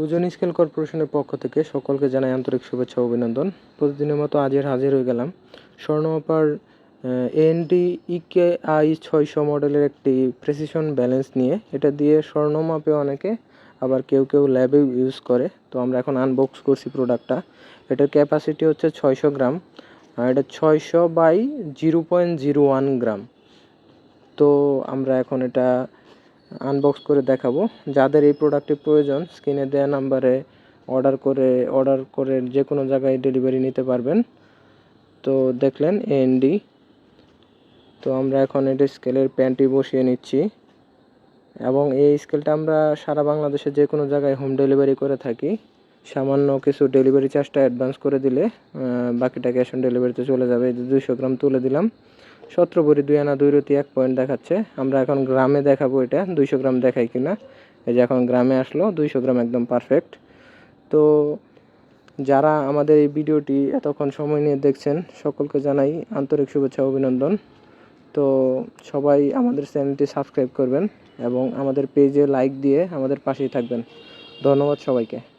ওজন স্কেল কর্পোরেশনের পক্ষ থেকে সকলকে জানাই আন্তরিক শুভেচ্ছা অভিনন্দন। প্রতিদিনের মতো আজের হাজির হয়ে গেলাম। স্বর্ণমাপার এনডি ইকে আই ছয়শো মডেলের একটি প্রেসিশন ব্যালেন্স নিয়ে। এটা দিয়ে স্বর্ণ মাপে অনেকে আবার কেউ কেউ ল্যাবে ইউজ করে। তো আমরা এখন আনবক্স করছি প্রোডাক্টটা এটার ক্যাপাসিটি হচ্ছে ছয়শো গ্রাম। আর এটা ছয়শো by zero point zero one gram. তো আমরা এখন এটা আনবক্স করে দেখাবো। যাদের এই প্রোডাক্টটি প্রয়োজন স্ক্রিনে দেওয়া নাম্বারে অর্ডার করে অর্ডার করে যে কোনো জায়গায় ডেলিভারি নিতে পারবেন। তো দেখলেন এনডি তো আমরা এখন এটা স্কেলের প্যান্টটি বসিয়ে নিচ্ছি। এবং এই স্কেলটা আমরা সারা বাংলাদেশে যে কোনো জায়গায় হোম ডেলিভারি করে থাকি। সামান্য কিছু ডেলিভারি চার্জটা অ্যাডভান্স করে দিলে বাকিটা ক্যাশ অন ডেলিভারিতে চলে যাবে। দুইশো গ্রাম তুলে দিলাম। সতেরো ভরি দুই আনা দুই রতি এক পয়েন্ট দেখাচ্ছে। আমরা এখন গ্রামে দেখাবো এটা, দুইশো গ্রাম দেখাই কিনা। এই যে এখন গ্রামে আসলো, দুইশো গ্রাম একদম পারফেক্ট তো যারা আমাদের এই ভিডিওটি এতক্ষণ সময় নিয়ে দেখছেন, সকলকে জানাই আন্তরিক শুভেচ্ছা, অভিনন্দন। তো সবাই আমাদের চ্যানেলটি সাবস্ক্রাইব করবেন এবং আমাদের পেজে লাইক দিয়ে আমাদের পাশেই থাকবেন। ধন্যবাদ সবাইকে।